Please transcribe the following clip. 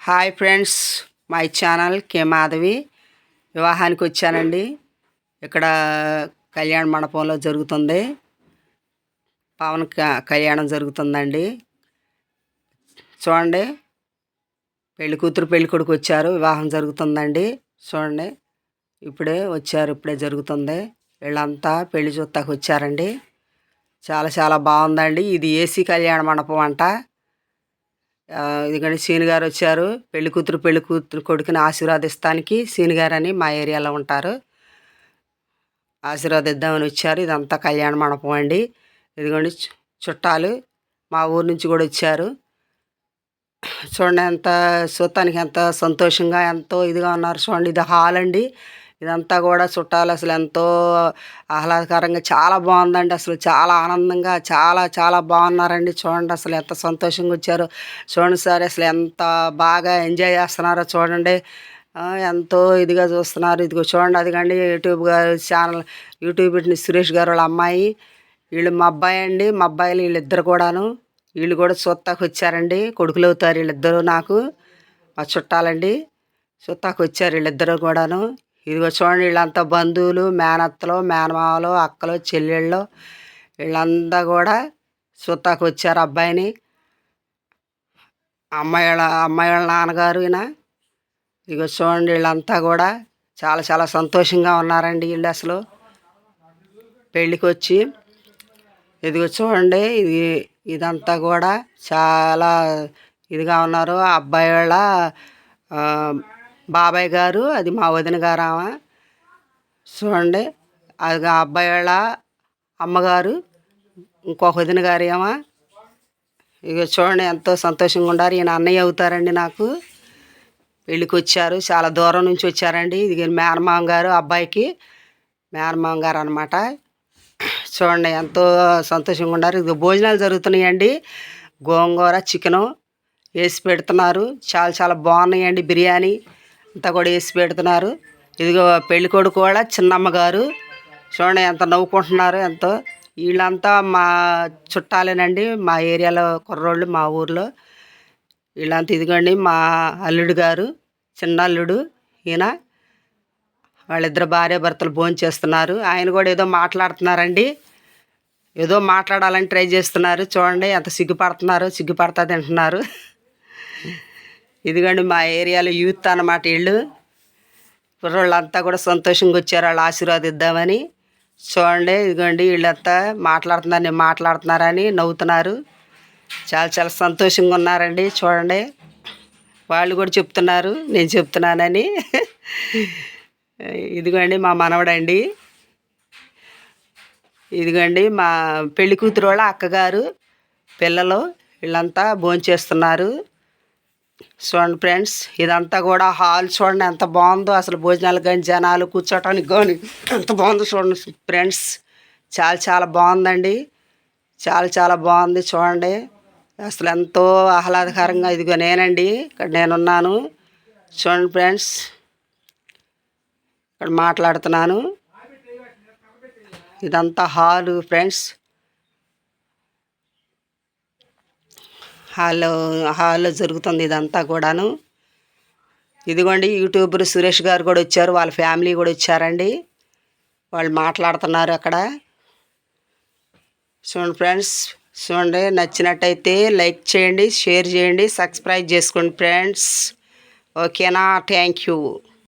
Hi friends my channel కే మాధవి. వివాహానికి వచ్చానండి. ఇక్కడ కళ్యాణ మండపంలో జరుగుతుంది. పవన్ క- కళ్యాణం జరుగుతుందండి. చూడండి. పెళ్ళి కూతురు పెళ్ళి కొడుకు వచ్చారు. వివాహం జరుగుతుందండి. చూడండి. ఇప్పుడే వచ్చారు ఇప్పుడే జరుగుతుంది. వీళ్ళంతా పెళ్ళి చూస్తాకు వచ్చారండి చాలా చాలా బాగుందండి. ఇది ఏసీ కళ్యాణ మండపం అంట. ఎందుకంటే ఇదిగోండి సీని గారు వచ్చారు. పెళ్ళి కూతురు పెళ్ళి కూతురు కొడుకుని ఆశీర్వాదిస్తానికి సీని గారు అని మా ఏరియాలో ఉంటారు. ఆశీర్వాదిద్దామని వచ్చారు. ఇదంతా కళ్యాణ మండపం అండి. ఇదిగోండి చుట్టాలు మా ఊరు నుంచి కూడా వచ్చారు. చూడండి ఎంత చూడటానికి ఎంత సంతోషంగా ఎంతో ఇదిగా ఉన్నారు. చూడండి ఇది హాల్ అండి. ఇదంతా కూడా చుట్టాలు అసలు ఎంతో ఆహ్లాదకరంగా చాలా బాగుందండి. అసలు చాలా ఆనందంగా చాలా చాలా బాగున్నారండి. చూడండి అసలు ఎంత సంతోషంగా వచ్చారో. చూడండి సార్ అసలు ఎంత బాగా ఎంజాయ్ చేస్తున్నారో చూడండి. ఎంతో ఇదిగా చూస్తున్నారు. ఇదిగో చూడండి అదిగండి యూట్యూబ్ గారు ఛానల్ యూట్యూబ్ పెట్టిన సురేష్ గారు వాళ్ళ అమ్మాయి. వీళ్ళు మా అబ్బాయి అండి. మా అబ్బాయిలు వీళ్ళిద్దరు కూడాను. వీళ్ళు కూడా చూస్తాకు వచ్చారండి. కొడుకులు అవుతారు వీళ్ళిద్దరూ నాకు మా చుట్టాలండి. చూస్తాకు వచ్చారు వీళ్ళిద్దరూ కూడాను. ఇదిగో చూడండి వీళ్ళంతా బంధువులు మేనత్తలు మేనమామలు అక్కలు చెల్లెళ్ళు. వీళ్ళంతా కూడా చూస్తాకు వచ్చారు అబ్బాయిని. అమ్మాయి వాళ్ళ అమ్మాయి వాళ్ళ నాన్నగారు ఈయన. ఇదిగో చూడండి వీళ్ళంతా కూడా చాలా చాలా సంతోషంగా ఉన్నారండి వీళ్ళు అసలు. పెళ్ళికి వచ్చి. ఇదిగో చూడండి ఇది ఇదంతా కూడా చాలా ఇదిగా ఉన్నారు. ఆ అబ్బాయి వాళ్ళ బాబాయ్ గారు అది మా వదిన గారు చూడండి అది ఆ అబ్బాయి వాళ్ళ అమ్మగారు ఇంకొక వదిన గారేమా ఇక చూడండి ఎంతో సంతోషంగా ఉండారు ఈయన అన్నయ్య అవుతారండి నాకు. పెళ్ళికి వచ్చారు చాలా దూరం నుంచి వచ్చారండి. ఇది మేనమామ గారు అబ్బాయికి మేనమామ గారు అనమాట చూడండి ఎంతో సంతోషంగా ఉన్నారు. ఇది భోజనాలు జరుగుతున్నాయండి. గోంగూర చికెను వేసి పెడుతున్నారు. చాలా చాలా బాగున్నాయండి బిర్యానీ. అంతా కూడా వేసి పెడుతున్నారు. ఇదిగో పెళ్ళి కొడుకు కూడా చిన్నమ్మగారు. చూడండి ఎంత నవ్వుకుంటున్నారు ఎంతో. వీళ్ళంతా మా చుట్టాలేనండి మా ఏరియాలో కుర్రోళ్ళు మా ఊర్లో. వీళ్ళంతా ఇదిగోండి మా అల్లుడు గారు చిన్న అల్లుడు ఈయన. వాళ్ళిద్దరు భార్య భర్తలు భోజనం చేస్తున్నారు. ఆయన కూడా ఏదో మాట్లాడుతున్నారండి. ఏదో మాట్లాడాలని ట్రై చేస్తున్నారు. చూడండి ఎంత సిగ్గుపడుతున్నారు సిగ్గుపడతా తింటున్నారు. ఇదిగోండి మా ఏరియాలో యూత్ అన్నమాట వీళ్ళు. కుర్రోళ్ళంతా కూడా సంతోషంగా వచ్చారు వాళ్ళు ఆశీర్వాదిద్దామని. చూడండి ఇదిగోండి వీళ్ళంతా మాట్లాడుతున్నారు నేను మాట్లాడుతున్నారని నవ్వుతున్నారు. చాలా చాలా సంతోషంగా ఉన్నారండి చూడండి. వాళ్ళు కూడా చెప్తున్నారు నేను చెప్తున్నానని. ఇదిగోండి మా మనవడండి. ఇదిగోండి మా పెళ్ళి కూతురు వాళ్ళ అక్కగారు పిల్లలు వీళ్ళంతా భోంచేస్తున్నారు. చూడండి ఫ్రెండ్స్ ఇదంతా కూడా హాల్ చూడండి ఎంత బాగుందో. అసలు భోజనాలు కానీ జనాలు కూర్చోటానికి కానీ ఎంత బాగుందో చూడండి ఫ్రెండ్స్. చాలా చాలా బాగుందండి. చాలా చాలా బాగుంది చూడండి. అసలు ఎంతో ఆహ్లాదకరంగా ఇదిగో నేనండి. ఇక్కడ నేనున్నాను. చూడండి ఫ్రెండ్స్ ఇక్కడ మాట్లాడుతున్నాను. ఇదంతా హాలు ఫ్రెండ్స్. హాల్లో హాల్లో జరుగుతుంది ఇదంతా కూడాను. ఇదిగోండి యూట్యూబర్ సురేష్ గారు కూడా వచ్చారు వాళ్ళ ఫ్యామిలీ కూడా వచ్చారండి. వాళ్ళు మాట్లాడుతున్నారు అక్కడ. చూడండి ఫ్రెండ్స్ చూడండి నచ్చినట్టయితే లైక్ చేయండి షేర్ చేయండి సబ్స్క్రైబ్ చేసుకోండి ఫ్రెండ్స్. ఓకేనా? Thank you.